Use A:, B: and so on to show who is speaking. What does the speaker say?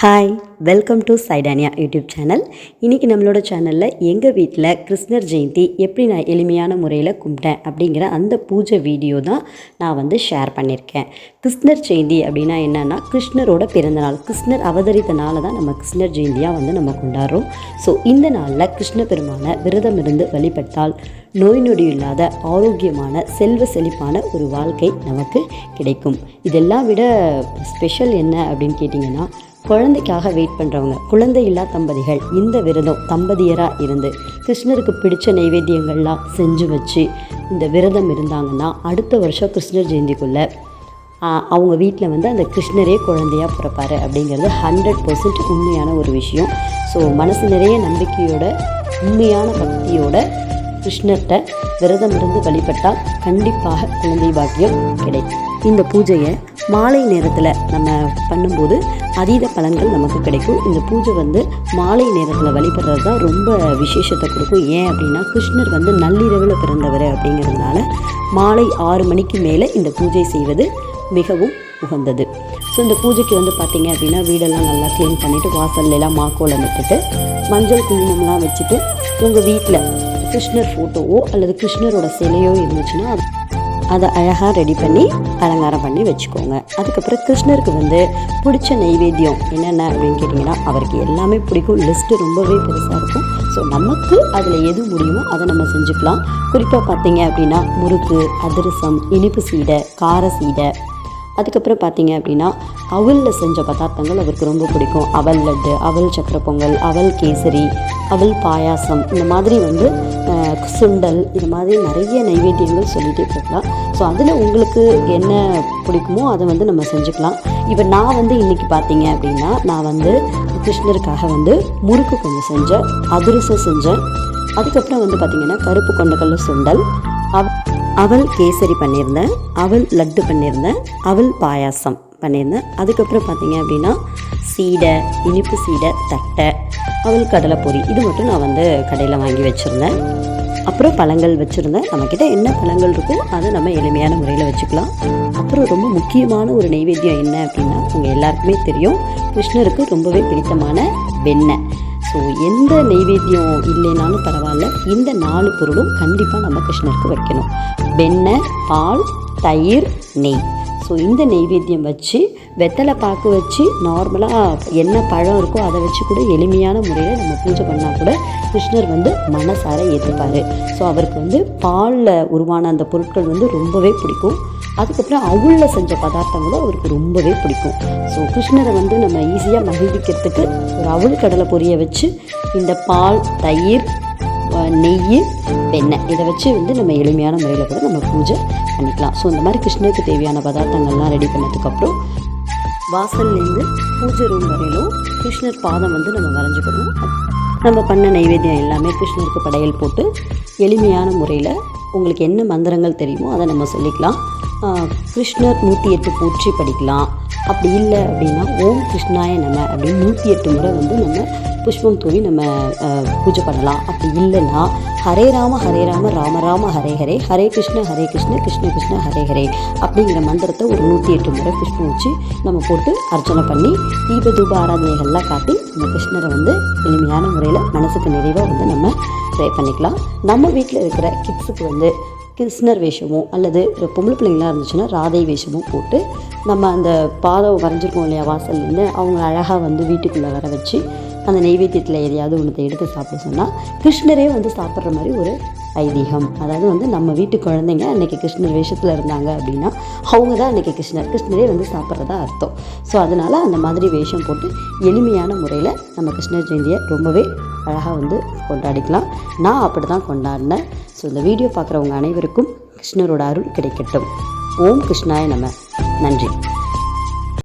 A: Hi welcome to சைடானியா YouTube channel இன்றைக்கி நம்மளோட சேனலில் எங்கள் வீட்டில் கிருஷ்ணர் ஜெயந்தி எப்படி நான் எளிமையான முறையில் கும்பிட்டேன் அப்படிங்கிற அந்த பூஜை வீடியோ தான் நான் வந்து ஷேர் பண்ணியிருக்கேன் கிருஷ்ணர் ஜெயந்தி அப்படின்னா என்னென்னா கிருஷ்ணரோட பிறந்தநாள் கிருஷ்ணர் அவதரித்த நாளை தான் நம்ம கிருஷ்ணர் ஜெயந்தியாக வந்து நம்ம கொண்டாடுறோம். ஸோ இந்த நாளில் கிருஷ்ண பெருமான விரதம் இருந்து வழிபட்டால் நோய் நொடி இல்லாத ஆரோக்கியமான செல்வ செழிப்பான ஒரு வாழ்க்கை நமக்கு கிடைக்கும். இதெல்லாம் விட ஸ்பெஷல் என்ன அப்படின்னு கேட்டிங்கன்னா குழந்தைக்காக வெயிட் பண்ணுறவங்க குழந்தை இல்லா தம்பதிகள் இந்த விரதம் தம்பதியராக இருந்து கிருஷ்ணருக்கு பிடிச்ச நைவேத்தியங்கள்லாம் செஞ்சு வச்சு இந்த விரதம் இருந்தாங்கன்னா அடுத்த வருஷம் கிருஷ்ணர் ஜெயந்திக்குள்ளே அவங்க வீட்டில் வந்து அந்த கிருஷ்ணரே குழந்தையாக பிறப்பாரு அப்படிங்கிறது ஹண்ட்ரட் பர்சன்ட் உண்மையான ஒரு விஷயம். ஸோ மனசு நிறைய நம்பிக்கையோட உண்மையான பக்தியோட கிருஷ்ணர்கிட்ட விரதம் இருந்து வழிபட்டால் கண்டிப்பாக குழந்தை பாக்கியம் கிடைக்கும். இந்த பூஜையை மாலை நேரத்தில் நம்ம பண்ணும்போது அதீத பலன்கள் நமக்கு கிடைக்கும். இந்த பூஜை வந்து மாலை நேரத்தில் வழிபடுறது தான் ரொம்ப விசேஷத்தை கொடுக்கும். ஏன் அப்படின்னா கிருஷ்ணர் வந்து நள்ளிரவில் பிறந்தவர் அப்படிங்கிறதுனால மாலை ஆறு மணிக்கு மேலே இந்த பூஜை செய்வது மிகவும் உகந்தது. ஸோ இந்த பூஜைக்கு வந்து பார்த்திங்க அப்படின்னா வீடெல்லாம் நல்லா க்ளீன் பண்ணிவிட்டு வாசல்லாம் மாக்கோலம் விட்டுட்டு மஞ்சள் குங்குமம்லாம் வச்சுட்டு உங்கள் வீட்டில் கிருஷ்ணர் ஃபோட்டோவோ அல்லது கிருஷ்ணரோட சிலையோ இருந்துச்சுன்னா அதை அழகாக ரெடி பண்ணி அலங்காரம் பண்ணி வச்சுக்கோங்க. அதுக்கப்புறம் கிருஷ்ணருக்கு வந்து பிடிச்ச நைவேத்தியம் என்னென்ன அப்படின்னு கேட்டிங்கன்னா அவருக்கு எல்லாமே பிடிக்கும். லிஸ்ட்டு ரொம்பவே பெருசாக இருக்கும். ஸோ நமக்கு அதில் எது முடியுமோ அதை நம்ம செஞ்சுக்கலாம். குறிப்பாக பார்த்தீங்க அப்படின்னா முறுக்கு அதிரசம் இனிப்பு சீடை கார சீடை. அதுக்கப்புறம் பார்த்தீங்க அப்படின்னா அவலில் செஞ்ச பதார்த்தங்கள் அவருக்கு ரொம்ப பிடிக்கும். அவல் லட்டு அவல் சக்கரை பொங்கல் அவல் கேசரி அவல் பாயாசம் இந்த மாதிரி வந்து சுண்டல் இது மாதிரி நிறைய நைவேத்தியங்கள் சொல்லிகிட்டே போகலாம். ஸோ அதில் உங்களுக்கு என்ன பிடிக்குமோ அதை வந்து நம்ம செஞ்சுக்கலாம். இப்போ நான் வந்து இன்றைக்கி பார்த்தீங்க அப்படின்னா நான் வந்து கிருஷ்ணருக்காக வந்து முறுக்கு கொஞ்சம் செஞ்சேன் அதிரசம் செஞ்சேன். அதுக்கப்புறம் வந்து பார்த்திங்கன்னா கருப்பு கொண்டக்கல்ல சுண்டல் அவ அவள் கேசரி பண்ணியிருந்தேன் அவள் லட்டு பண்ணியிருந்தேன் அவள் பாயாசம் பண்ணியிருந்தேன். அதுக்கப்புறம் பார்த்தீங்க அப்படின்னா சீடை இனிப்பு சீடை தட்டை அவல் கடலைப்பொரி இது மட்டும் நான் வந்து கடையில் வாங்கி வச்சுருந்தேன். அப்புறம் பழங்கள் வச்சுருந்தேன். நம்மக்கிட்ட என்ன பழங்கள் இருக்கோ அதை நம்ம எளிமையான முறையில் வச்சுக்கலாம். அப்புறம் ரொம்ப முக்கியமான ஒரு நைவேத்தியம் என்ன அப்படின்னா உங்கள் எல்லாருக்குமே தெரியும் கிருஷ்ணருக்கு ரொம்பவே பிடித்தமான வெண்ணெய். ஸோ எந்த நெய்வேத்தியம் இல்லைனாலும் பரவாயில்ல. இந்த நாலு பொருளும் கண்டிப்பாக நம்ம கிருஷ்ணருக்கு வைக்கணும். வெண்ணெய் பால் தயிர் நெய். ஸோ இந்த நெய்வேத்தியம் வச்சு வெத்தலை பாக்கு வச்சு நார்மலாக என்ன பழம் இருக்கோ அதை வச்சு கூட எளிமையான முறையில் நம்ம பூஜை பண்ணால் கூட கிருஷ்ணர் வந்து மனசார ஏற்றுப்பார் ஸோ அவருக்கு வந்து பாலில் உருவான அந்த பொருட்கள் வந்து ரொம்பவே பிடிக்கும். அதுக்கப்புறம் அவுளில் செஞ்ச பதார்த்தங்களும் அவருக்கு ரொம்பவே பிடிக்கும். ஸோ கிருஷ்ணரை வந்து நம்ம ஈஸியாக மகிழ்விக்கிறதுக்கு ஒரு அவுள் கடலை பொரிய வச்சு இந்த பால் தயிர் நெய் வெண்ணெய். இதை வச்சு வந்து நம்ம எளிமையான முறையில் கூட நம்ம பூஜை பண்ணிக்கலாம். ஸோ இந்த மாதிரி கிருஷ்ணருக்கு தேவையான பதார்த்தங்கள்லாம் ரெடி பண்ணதுக்கப்புறம் வாசல்லேருந்து பூஜை ரூம் வரையிலும் கிருஷ்ணர் பாதம் வந்து நம்ம வரைஞ்சிக்கணும். நம்ம பண்ண நைவேத்தியம் எல்லாமே கிருஷ்ணருக்கு படையல் போட்டு எளிமையான முறையில் உங்களுக்கு என்ன மந்திரங்கள் தெரியுமோ அதை நம்ம சொல்லிக்கலாம். கிருஷ்ணர் நூற்றி எட்டு போற்றி படிக்கலாம். அப்படி இல்லை அப்படின்னா ஓம் கிருஷ்ணாய நம அப்படின்னு நூற்றி எட்டு முறை வந்து நம்ம புஷ்பம் தூவி நம்ம பூஜை பண்ணலாம். அப்படி இல்லைன்னா ஹரே ராம ஹரே ராம ராம ராம ஹரே ஹரே ஹரே கிருஷ்ண ஹரே கிருஷ்ண கிருஷ்ண கிருஷ்ண ஹரே ஹரே அப்படிங்கிற மந்திரத்தை ஒரு நூற்றி எட்டு முறை புஷ்பம் வச்சு நம்ம போட்டு அர்ச்சனை பண்ணி தீப தூப ஆராதனைகள்லாம் காட்டி நம்ம கிருஷ்ணரை வந்து எளிமையான முறையில் மனசுக்கு நிறைவாக வந்து நம்ம ப்ரே பண்ணிக்கலாம். நம்ம வீட்டில் இருக்கிற கிட்ஸுக்கு வந்து கிருஷ்ணர் வேஷமோ அல்லது பொம்பளை பிள்ளைங்களாக இருந்துச்சுன்னா ராதை வேஷமோ போட்டு நம்ம அந்த பாதம் வரைஞ்சிருக்கோம் இல்லையா வாசல்லேருந்து அவங்க அழகாக வந்து வீட்டுக்குள்ளே வர வச்சு அந்த நெய்வேத்தியத்தில் எதையாவது ஒன்றத்தை எடுத்து சாப்பிட சொன்னால் கிருஷ்ணரே வந்து சாப்பிட்ற மாதிரி ஒரு ஐதீகம். அதாவது வந்து நம்ம வீட்டு குழந்தைங்க அன்றைக்கி கிருஷ்ணர் வேஷத்தில் இருந்தாங்க அப்படின்னா அவங்க தான் அன்றைக்கி கிருஷ்ணர். கிருஷ்ணரே வந்து சாப்பிட்றதா அர்த்தம். ஸோ அதனால் அந்த மாதிரி வேஷம் போட்டு எளிமையான முறையில் நம்ம கிருஷ்ணர் ஜெயந்தியை ரொம்பவே அழகாக வந்து கொண்டாடிக்கலாம். நான் அப்படி தான் கொண்டாடினேன். ஸோ இந்த வீடியோ பார்க்குறவங்க அனைவருக்கும் கிருஷ்ணரோட அருள் கிடைக்கட்டும். ஓம் கிருஷ்ணாய நம. நன்றி.